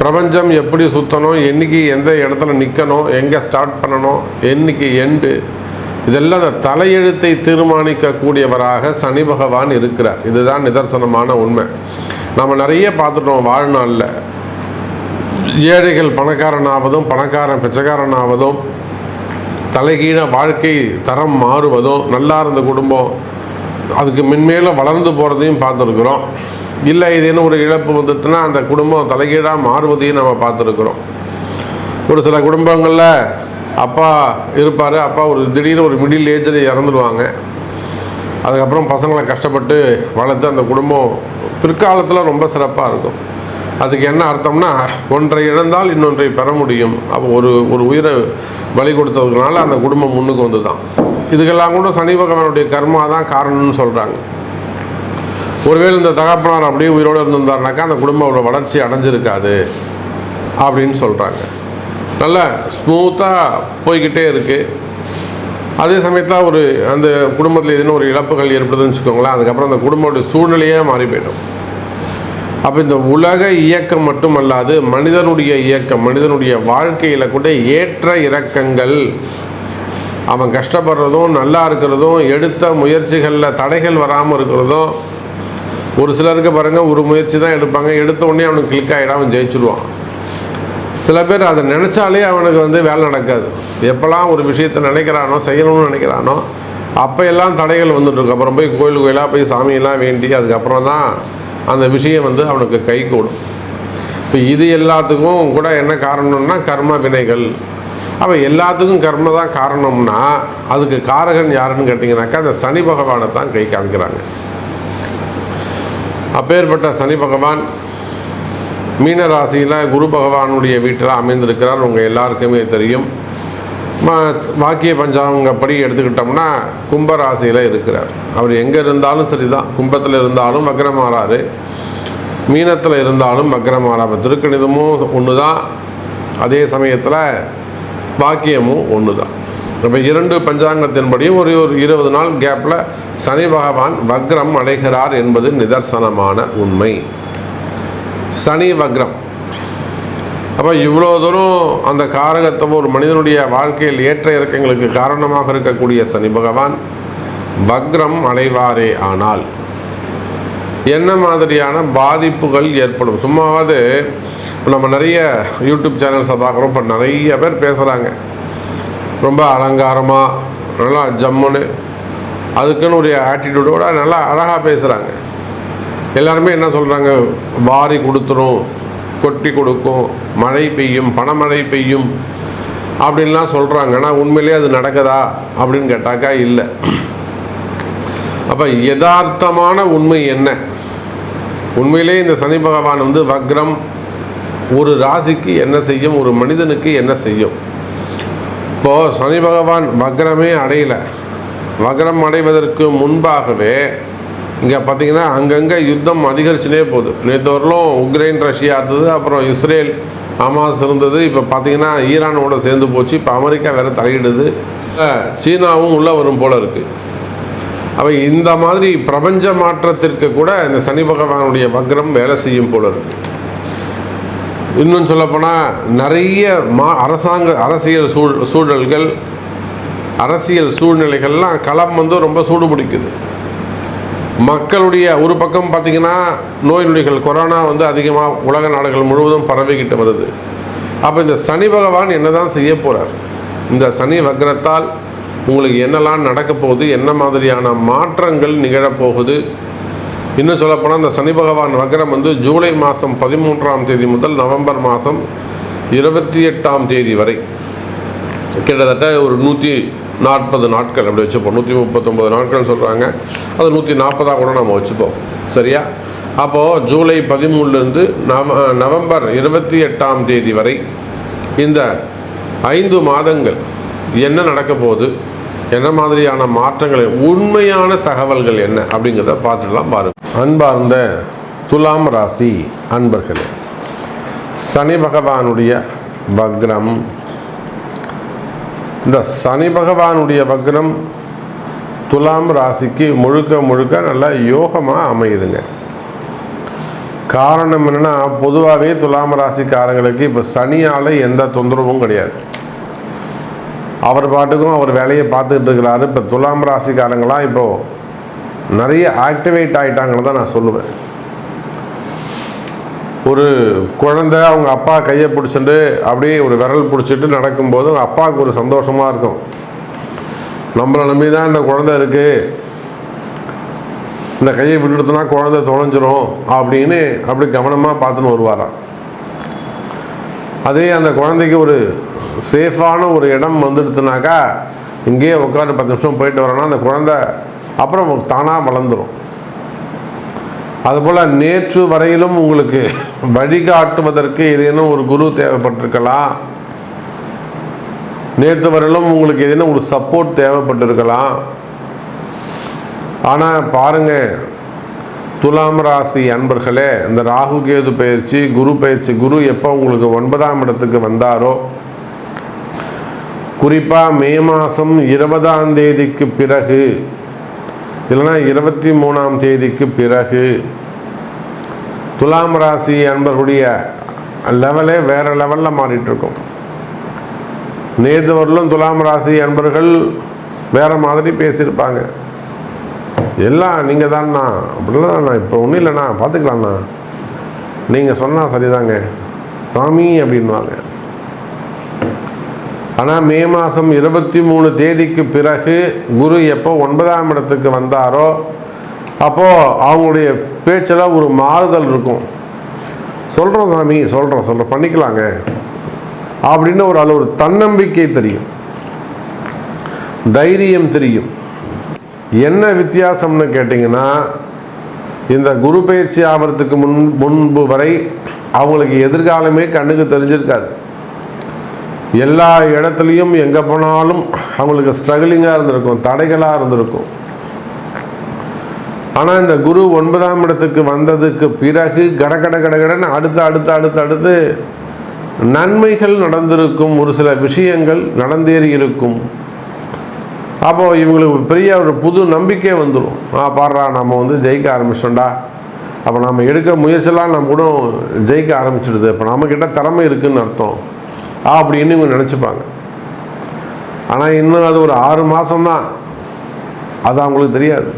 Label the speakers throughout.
Speaker 1: பிரபஞ்சம் எப்படி சுற்றணும் என்னைக்கு எந்த இடத்துல நிற்கணும் எங்கே ஸ்டார்ட் பண்ணணும் என்னைக்கு எண்டு இதெல்லாம் அந்த தலையெழுத்தை தீர்மானிக்கக்கூடியவராக சனி பகவான் இருக்கிறார். இதுதான் நிதர்சனமான உண்மை. நம்ம நிறைய பார்த்துட்டோம் வாழ்நாளில். ஏழைகள் பணக்காரனாவதும் பணக்காரன் பிச்சைக்காரனாவதும் தலைகீழ வாழ்க்கை தரம் மாறுவதும் நல்லா இருந்த குடும்பம் அதுக்கு மென்மேலும் வளர்ந்து போகிறதையும் பார்த்துருக்குறோம். இல்லை ஏதேனும் ஒரு இழப்பு வந்துட்டுனா அந்த குடும்பம் தலைகீழாக மாறுவதையும் நம்ம பார்த்துருக்குறோம். ஒரு சில குடும்பங்களில் அப்பா இருப்பார் அப்பா ஒரு திடீர்னு ஒரு மிடில் ஏஜில் இறந்துடுவாங்க அதுக்கப்புறம் பசங்களை கஷ்டப்பட்டு வளர்த்து அந்த குடும்பம் பிற்காலத்தில் ரொம்ப சிறப்பாக இருக்கும். அதுக்கு என்ன அர்த்தம்னா ஒன்றை இழந்தால் இன்னொன்றை பெற முடியும். அப்போ ஒரு ஒரு உயிரை பலி கொடுத்ததுனால அந்த குடும்பம் முன்னுக்கு வந்து தான் இதுக்கெல்லாம் கூட சனி பகவானுடைய கர்மா தான் காரணம்னு சொல்கிறாங்க ஒருவேளை இந்த தகப்பனார் அப்படியே உயிரோடு இருந்திருந்தாருனாக்கா அந்த குடும்பம் அவ்வளோ வளர்ச்சி அடைஞ்சிருக்காது அப்படின்னு சொல்கிறாங்க நல்லா ஸ்மூத்தாக போய்கிட்டே இருக்குது அதே சமயத்தில் ஒரு அந்த குடும்பத்தில் எதுனா ஒரு இழப்புகள் ஏற்படுதுன்னு வச்சுக்கோங்களேன் அதுக்கப்புறம் அந்த குடும்பத்துடைய சூழ்நிலையே மாறி போயிடும். அப்போ இந்த உலக இயக்கம் மட்டுமல்லாது மனிதனுடைய இயக்கம் மனிதனுடைய வாழ்க்கையில் கூட ஏற்ற இறக்கங்கள் அவன் கஷ்டப்படுறதும் நல்லா இருக்கிறதும் எடுத்த முயற்சிகளில் தடைகள் வராமல் இருக்கிறதும் ஒரு சிலருக்கு பாருங்கள் ஒரு முயற்சி தான் எடுப்பாங்க. எடுத்த உடனே அவனுக்கு கிளிக் ஆகிடும் அவன் ஜெயிச்சிடுவான் சில பேர் அதை நினச்சாலே அவனுக்கு வந்து வேலை நடக்காது. எப்போல்லாம் ஒரு விஷயத்தை நினைக்கிறானோ செய்யணும்னு நினைக்கிறானோ அப்போ எல்லாம் தடைகள் வந்துட்டுருக்கு அப்புறம் போய் கோயில் கோயிலாக போய் சாமியெல்லாம் வேண்டி அதுக்கப்புறம் தான் அந்த விஷயம் வந்து அவனுக்கு கை கூடும். இப்போ இது எல்லாத்துக்கும் கூட என்ன காரணம்னா கர்ம வினைகள். அப்போ எல்லாத்துக்கும் கர்ம தான் காரணம்னா அதுக்கு காரகன் யாருன்னு கேட்டிங்கனாக்கா அந்த சனி பகவானை தான் கை காமிக்கிறாங்க. அப்பேற்பட்ட சனி பகவான் மீன ராசியில் குரு பகவானுடைய வீட்டில் அமைந்திருக்கிறார். உங்கள் எல்லாருக்குமே தெரியும். வாக்கிய பஞ்சாங்கப்படி எடுத்துக்கிட்டோம்னா கும்ப ராசியில் இருக்கிறார். அவர் எங்கே இருந்தாலும் சரி தான் கும்பத்தில் இருந்தாலும் வக்ரமாறாரு. மீனத்தில் இருந்தாலும் வக்ரமாறா இப்போ திருக்கணிதமும் ஒன்று தான் அதே சமயத்தில் வாக்கியமும் ஒன்று தான் இப்போ இரண்டு பஞ்சாங்கத்தின்படியும் ஒரு ஒரு இருபது நாள் கேப்பில் சனி பகவான் வக்ரம் அடைகிறார் என்பது நிதர்சனமான உண்மை. சனி வக்ரம். அப்போ இவ்வளோ தூரம் அந்த காரகத்தை ஒரு மனிதனுடைய வாழ்க்கையில் ஏற்ற இறக்கங்களுக்கு காரணமாக இருக்கக்கூடிய சனி பகவான் வக்ரம் அடைவாரே ஆனால் என்ன மாதிரியான பாதிப்புகள் ஏற்படும்? சும்மாவது நம்ம நிறைய யூடியூப் சேனல்ஸை பார்க்குறோம். இப்போ நிறைய பேர் பேசுகிறாங்க ரொம்ப அலங்காரமாக நல்லா ஜம்முன்னு அதுக்குன்னு ஒரு ஆட்டிடியூடோட நல்லா அழகாக பேசுகிறாங்க எல்லாருமே என்ன சொல்கிறாங்க வாரி கொடுத்துரும் கொட்டி கொடுக்கும் மழை பெய்யும் பணமழை பெய்யும் அப்படின்லாம் சொல்கிறாங்க ஆனால் உண்மையிலேயே அது நடக்குதா அப்படின்னு கேட்டாக்கா இல்லை. அப்போ யதார்த்தமான உண்மை என்ன? உண்மையிலே இந்த சனி பகவான் வந்து வக்ரம் ஒரு ராசிக்கு என்ன செய்யும் ஒரு மனிதனுக்கு என்ன செய்யும்? இப்போது சனி பகவான் வக்ரமே அடையலை. வக்ரம் அடைவதற்கு முன்பாகவே இங்கே பார்த்தீங்கன்னா அங்கங்கே யுத்தம் அதிகரிச்சுனே போகுது. நேற்று வரலும் உக்ரைன் ரஷ்யா இருந்தது அப்புறம் இஸ்ரேல் ஹமாஸ் இருந்தது. இப்போ பார்த்தீங்கன்னா ஈரானோட சேர்ந்து போச்சு. இப்போ அமெரிக்கா வேற தலையிடுது. சீனாவும் உள்ளே வரும் போல் இருக்குது அப்போ இந்த மாதிரி பிரபஞ்ச மாற்றத்திற்கு கூட இந்த சனி பகவானுடைய வக்ரம் வேலை செய்யும் போல இருக்குது இன்னும் சொல்லப்போனால் நிறைய மா அரசாங்க அரசியல் சூழ் சூழல்கள் அரசியல் சூழ்நிலைகள்லாம் களம் வந்து ரொம்ப சூடு பிடிக்குது. மக்களுடைய ஒரு பக்கம் பார்த்தீங்கன்னா நோய் நொடிகள் கொரோனா வந்து அதிகமாக உலக நாடுகள் முழுவதும் பரவிக்கிட்டு வருது. அப்போ இந்த சனி பகவான் என்னதான் செய்ய போகிறார் இந்த சனி வக்ரத்தால் உங்களுக்கு என்னெல்லாம் நடக்க போகுது? என்ன மாதிரியான மாற்றங்கள் நிகழப்போகுது இன்னும் சொல்லப்போனால் இந்த சனி பகவான் வக்ரம் வந்து ஜூலை மாதம் பதிமூன்றாம் தேதி முதல் நவம்பர் மாதம் இருபத்தி எட்டாம் தேதி வரை. கிட்டத்தட்ட ஒரு நூற்றி நாற்பது நாட்கள் அப்படி வச்சுப்போம். நூற்றி முப்பத்தொம்பது நாட்கள் சொல்கிறாங்க அது நூற்றி நாற்பதாக கூட நம்ம வச்சுப்போம். சரியா? அப்போது ஜூலை பதிமூணுலேருந்து நவ நவம்பர் இருபத்தி எட்டாம் தேதி வரை இந்த ஐந்து மாதங்கள் என்ன நடக்க போகுது? என்ன மாதிரியான மாற்றங்கள் உண்மையான தகவல்கள் என்ன அப்படிங்கிறத பார்த்துடலாம் பாருங்க. அன்பார்ந்த துலாம் ராசி அன்பர்களே சனி பகவானுடைய வக்ரம். இந்த சனி பகவானுடைய வக்ரம் துலாம் ராசிக்கு முழுக்க முழுக்க நல்லா யோகமாக அமையுதுங்க. காரணம் என்னென்னா பொதுவாகவே துலாம் ராசிக்காரங்களுக்கு இப்போ சனியால் எந்த தொந்தரவும் கிடையாது. அவர் பாட்டுக்கும் அவர் வேலையை பார்த்துக்கிட்டு இருக்கிறாரு. இப்போ துலாம் ராசிக்காரங்களாம் இப்போது நிறைய ஆக்டிவேட் ஆகிட்டாங்கன்னு தான் நான் சொல்லுவேன். ஒரு குழந்தை அவங்க அப்பா கையை பிடிச்சிட்டு அப்படியே ஒரு விரல் பிடிச்சிட்டு நடக்கும்போது அவங்க அப்பாவுக்கு ஒரு சந்தோஷமாக இருக்கும். நம்மளை நம்பி தான் இந்த குழந்தை இருக்குது இந்த கையை விட்டுடுத்துனா குழந்தை தொலைஞ்சிரும் அப்படின்னு அப்படி கவனமாக பார்த்துன்னு வருவாராம். அதே அந்த குழந்தைக்கு ஒரு சேஃபான ஒரு இடம் வந்துடுத்துனாக்கா இங்கேயே உட்காந்து பத்து நிமிஷம் போயிட்டு வரோன்னா அந்த குழந்தை அப்புறம் தானாக வளர்ந்துடும் அதுபோல் நேற்று வரையிலும் உங்களுக்கு வழிகாட்டுவதற்கு ஏதேனும் ஒரு குரு தேவைப்பட்டிருக்கலாம். நேற்று வரையிலும் உங்களுக்கு ஏதேனும் ஒரு சப்போர்ட் தேவைப்பட்டிருக்கலாம். ஆனால் பாருங்க துலாம் ராசி அன்பர்களே இந்த ராகு கேது பயிற்சி குரு பயிற்சி குரு எப்போ உங்களுக்கு ஒன்பதாம் இடத்துக்கு வந்தாரோ குறிப்பாக மே மாதம் இருபதாம் தேதிக்கு பிறகு இல்லைன்னா இருபத்தி மூணாம் தேதிக்கு பிறகு துலாம் ராசி அன்பர்களுடைய லெவலே வேறு லெவலில் மாறிட்டுருக்கும். நேற்று வரலும் துலாம் ராசி அன்பர்கள் வேறு மாதிரி பேசியிருப்பாங்க. எல்லாம் நீங்கள் தான்ண்ணா அப்படிலாம் நான் இப்போ ஒன்றும் இல்லைண்ணா பார்த்துக்கலாண்ணா நீங்கள் சொன்னால் சரிதாங்க. சாமி அப்படின்வாங்க ஆனால் மே மாதம் இருபத்தி மூணு தேதிக்கு பிறகு குரு எப்போ ஒன்பதாம் இடத்துக்கு வந்தாரோ அப்போது அவங்களுடைய பேச்சில் ஒரு மாறுதல் இருக்கும். சொல்கிறோம் சாமி சொல்கிறோம் சொல்கிறோம் பண்ணிக்கலாங்க. அப்படின்னு ஒரு அதில் ஒரு தன்னம்பிக்கை தெரியும். தைரியம் தெரியும். என்ன வித்தியாசம்னு கேட்டிங்கன்னா இந்த குரு பயிற்சி ஆகிறதுக்கு முன் முன்பு வரை அவங்களுக்கு எதிர்காலமே கண்ணுக்கு தெரிஞ்சிருக்காது. எல்லா இடத்துலையும் எங்கே போனாலும் அவங்களுக்கு ஸ்ட்ரகிளிங்காக இருந்திருக்கும் தடைகளாக இருந்திருக்கும். ஆனால் இந்த குரு ஒன்பதாம் இடத்துக்கு வந்ததுக்கு பிறகு கடகட கடகடன்னு அடுத்து அடுத்து அடுத்து அடுத்து நன்மைகள் நடந்திருக்கும் ஒரு சில விஷயங்கள் நடந்தேறி இருக்கும். அப்போது இவங்களுக்கு பெரிய ஒரு புது நம்பிக்கை வந்துடும் ஆ பாடுறா நம்ம வந்து ஜெயிக்க ஆரம்பிச்சோண்டா அப்போ நம்ம எடுக்க முயற்சியெல்லாம் நம்ம கூட ஜெயிக்க ஆரம்பிச்சிடுது. இப்போ நம்மக்கிட்ட திறமை இருக்குதுன்னு அர்த்தம். அப்படின்னு இவங்க நினச்சிப்பாங்க. ஆனால் இன்னும் அது ஒரு ஆறு மாதம்தான் அது அவங்களுக்கு தெரியாது.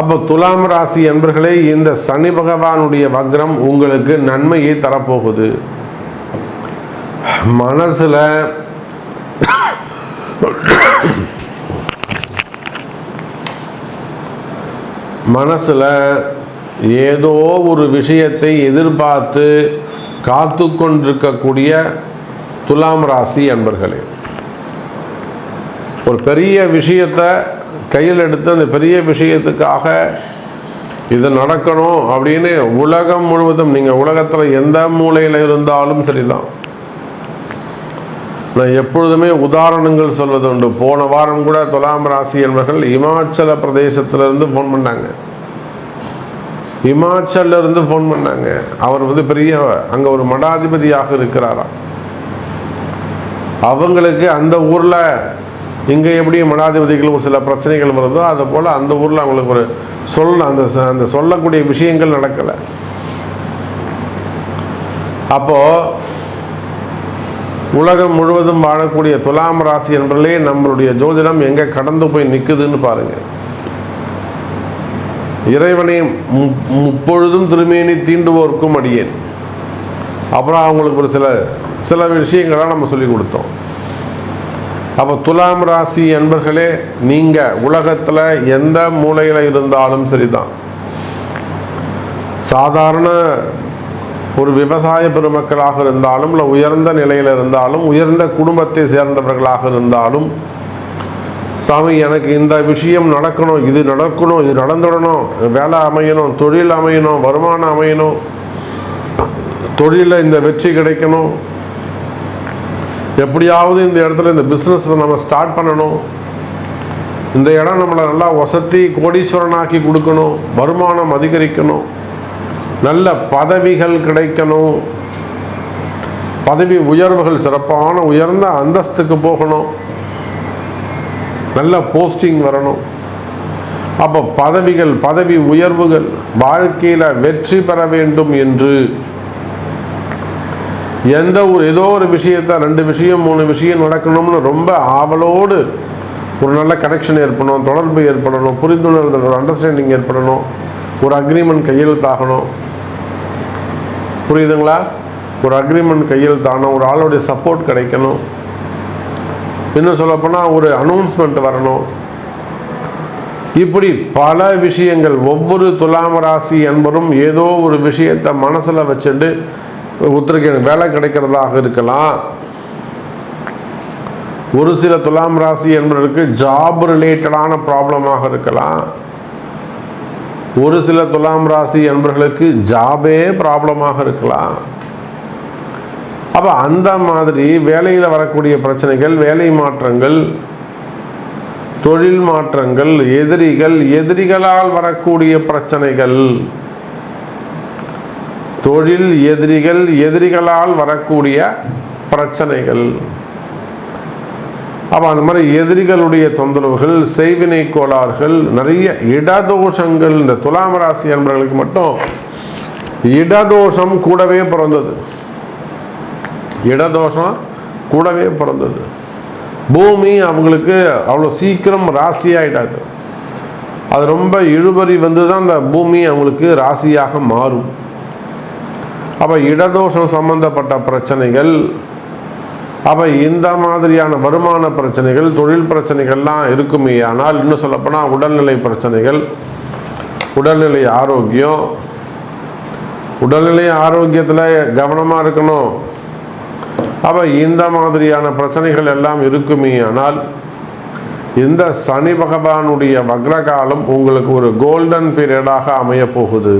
Speaker 1: அப்போ துலாம் ராசி என்பர்களே இந்த சனி பகவானுடைய வக்ரம் உங்களுக்கு நன்மையை தரப்போகுது. மனசில் மனசில் ஏதோ ஒரு விஷயத்தை எதிர்பார்த்து காத்து கொண்டிருக்கக்கூடிய துலாம் ராசி அன்பர்களே ஒரு பெரிய விஷயத்தை கையில் எடுத்து அந்த பெரிய விஷயத்துக்காக இது நடக்கணும் அப்படின்னு உலகம் முழுவதும் நீங்கள் உலகத்தில் எந்த மூலையில் இருந்தாலும் சரிதான். நான் எப்பொழுதுமே உதாரணங்கள் சொல்வது உண்டு போன வாரம் கூட துலாம் ராசி என்பவர்கள் இமாச்சல பிரதேசத்திலிருந்து ஃபோன் பண்ணாங்க. இமாச்சல்ல இருந்து ஃபோன் பண்ணாங்க. அவர் வந்து பெரிய அங்கே ஒரு மடாதிபதியாக இருக்கிறாராம் அவங்களுக்கு அந்த ஊரில் இங்கே எப்படி மடாதிபதிகள் ஒரு சில பிரச்சனைகள் வருதோ அதை போல் அந்த ஊரில் அவங்களுக்கு ஒரு சொல்ல அந்த அந்த சொல்லக்கூடிய விஷயங்கள் நடக்கலை. அப்போது உலகம் முழுவதும் வாழக்கூடிய துலாம் ராசி என்பதிலே நம்மளுடைய ஜோதிடம் எங்கே கடந்து போய் நிற்குதுன்னு பாருங்கள் இறைவனை முப்பொழுதும் திருமேனி தீண்டுவோர்க்கும் அடியேன். அப்புறம் அவங்களுக்கு ஒரு சில சில விஷயங்கள்லாம் நம்ம சொல்லி கொடுத்தோம். அப்போ துலாம் ராசி என்பர்களே நீங்கள் உலகத்தில் எந்த மூலையில் இருந்தாலும் சரிதான். சாதாரண ஒரு விவசாய பெருமக்களாக இருந்தாலும் இல்லை உயர்ந்த நிலையில் இருந்தாலும் உயர்ந்த குடும்பத்தை சேர்ந்தவர்களாக இருந்தாலும் சாமி எனக்கு இந்த விஷயம் நடக்கணும் இது நடக்கணும் இது நடந்துடணும். வேலை அமையணும் தொழில் அமையணும் வருமானம் அமையணும். தொழிலில் இந்த வெற்றி கிடைக்கணும். எப்படியாவது இந்த இடத்துல இந்த பிஸ்னஸ் நம்ம ஸ்டார்ட் பண்ணணும். இந்த இடம் நம்மளை நல்லா வசதி கோடீஸ்வரனாக்கி கொடுக்கணும். வருமானம் அதிகரிக்கணும். நல்ல பதவிகள் கிடைக்கணும். பதவி உயர்வுகள் சிறப்பான உயர்ந்த அந்தஸ்துக்கு போகணும். நல்ல போஸ்டிங் வரணும். அப்போ பதவிகள் பதவி உயர்வுகள் வாழ்க்கையில் வெற்றி பெற வேண்டும் என்று எந்த ஒரு ஏதோ ஒரு விஷயத்த ரெண்டு விஷயம் மூணு விஷயம் நடக்கணும்னு ரொம்ப ஆவலோடு ஒரு நல்ல கனெக்ஷன் ஏற்படணும் தொடர்பு ஏற்படணும் புரிந்துணர்வு ஒரு அண்டர்ஸ்டாண்டிங் ஏற்படணும் ஒரு அக்ரிமெண்ட் கையெழுத்தாகணும் புரியுதுங்களா? ஒரு அக்ரிமெண்ட் கையெழுத்தாகணும் ஒரு ஆளுடைய சப்போர்ட் கிடைக்கணும். இன்னும் சொல்லப்போனால் ஒரு அனௌன்ஸ்மெண்ட் வரணும். இப்படி பல விஷயங்கள் ஒவ்வொரு துலாம ராசி என்பரும் ஏதோ ஒரு விஷயத்தை மனசில் வச்சுட்டு ஒருத்தருக்கு வேலை கிடைக்கிறதாக இருக்கலாம். ஒரு சில துலாம் ராசி என்பதற்கு ஜாப் ரிலேட்டடான ப்ராப்ளமாக இருக்கலாம். ஒரு சில துலாம் ராசி என்பவர்களுக்கு ஜாபே ப்ராப்ளமாக இருக்கலாம். அப்போ அந்த மாதிரி வேலையில் வரக்கூடிய பிரச்சனைகள் வேலை மாற்றங்கள் தொழில் மாற்றங்கள் எதிரிகள் எதிரிகளால் வரக்கூடிய பிரச்சனைகள். தொழில் எதிரிகள் எதிரிகளால் வரக்கூடிய பிரச்சனைகள். அப்போ அந்த மாதிரி எதிரிகளுடைய தொந்தரவுகள் செய்வினை கோளாறுகள் நிறைய இடதோஷங்கள். இந்த துலாம் ராசி என்பவர்களுக்கு மட்டும் இடதோஷம் கூடவே பிறந்தது. இடதோஷம் கூடவே பிறந்தது. பூமி அவங்களுக்கு அவ்வளோ சீக்கிரம் ராசி அது ரொம்ப இழுபறி வந்து தான் அந்த பூமி அவங்களுக்கு ராசியாக மாறும். அப்போ இடதோஷம் சம்பந்தப்பட்ட பிரச்சனைகள் அப்போ இந்த மாதிரியான வருமான பிரச்சனைகள் தொழில் பிரச்சனைகள்லாம் இருக்குமே. ஆனால் இன்னும் சொல்லப்போனால் உடல்நிலை பிரச்சனைகள் உடல்நிலை ஆரோக்கியம் உடல்நிலை ஆரோக்கியத்தில் கவனமாக இருக்கணும். அப்போ இந்த மாதிரியான பிரச்சனைகள் எல்லாம் இருக்குமே ஆனால் இந்த சனி பகவானுடைய வக்ரகாலம் உங்களுக்கு ஒரு கோல்டன் பீரியடாக அமைய போகுது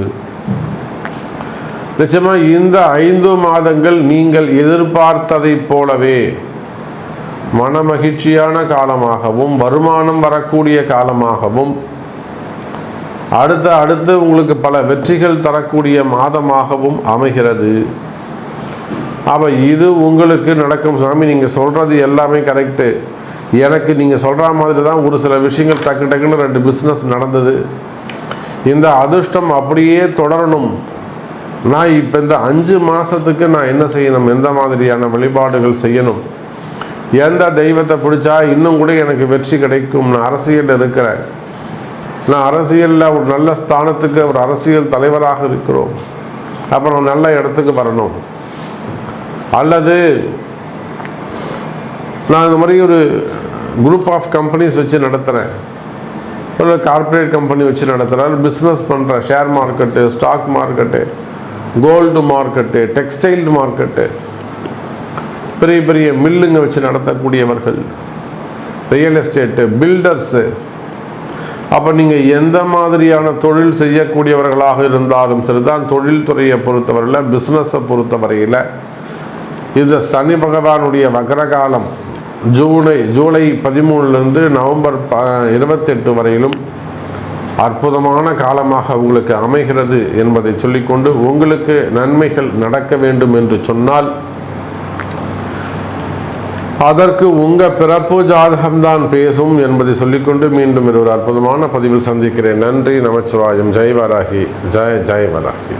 Speaker 1: நிச்சயமா இந்த ஐந்து மாதங்கள் நீங்கள் எதிர்பார்த்ததைப் போலவே மனமகிழ்ச்சியான காலமாகவும் வருமானம் வரக்கூடிய காலமாகவும் அடுத்த அடுத்து உங்களுக்கு பல வெற்றிகள் தரக்கூடிய மாதமாகவும் அமைகிறது. அப்போ இது உங்களுக்கு நடக்கும் சாமி நீங்கள் சொல்கிறது எல்லாமே கரெக்டு எனக்கு நீங்கள் சொல்கிற மாதிரி தான் ஒரு சில விஷயங்கள் டக்கு டக்குன்னு ரெண்டு பிஸ்னஸ் நடந்தது. இந்த அதிர்ஷ்டம் அப்படியே தொடரணும். நான் இப்போ இந்த அஞ்சு மாதத்துக்கு நான் என்ன செய்யணும்? எந்த மாதிரியான வழிபாடுகள் செய்யணும்? எந்த தெய்வத்தை பிடிச்சா இன்னும் கூட எனக்கு வெற்றி கிடைக்கும்? நான் அரசியலில் இருக்கிறேன். நான் அரசியலில் ஒரு நல்ல ஸ்தானத்துக்கு ஒரு அரசியல் தலைவராக இருக்கிறோம். அப்புறம் நல்ல இடத்துக்கு வரணும். அல்லது நான் இந்த மாதிரி ஒரு குரூப் ஆஃப் கம்பெனிஸ் வச்சு நடத்துகிறேன் ஒரு கார்ப்பரேட் கம்பெனி வச்சு நடத்துகிறேன் பிஸ்னஸ் பண்ணுறேன் share market stock market gold market textile market பெரிய பெரிய மில்லுங்க வச்சு நடத்தக்கூடியவர்கள் ரியல் எஸ்டேட்டு பில்டர்ஸு அப்போ நீங்கள் எந்த மாதிரியான தொழில் செய்யக்கூடியவர்களாக இருந்தாலும் சரிதான் தொழில்துறையை பொறுத்தவரையில் பிஸ்னஸை பொறுத்தவரையில் இந்த சனி பகவானுடைய வக்ரகாலம் ஜூலை ஜூலை பதிமூணுலேருந்து நவம்பர் ப இருபத்தெட்டு வரையிலும் அற்புதமான காலமாக உங்களுக்கு அமைகிறது என்பதை சொல்லிக்கொண்டு உங்களுக்கு நன்மைகள் நடக்க வேண்டும் என்று சொன்னால் அதற்கு உங்கள் பிறப்பு ஜாதகம்தான் பேசும் என்பதை சொல்லிக்கொண்டு மீண்டும் ஒரு அற்புதமான பதிவில் சந்திக்கிறேன். நன்றி நமச்சிவாயம். ஜெய் வராகி ஜெய ஜெய் வராகி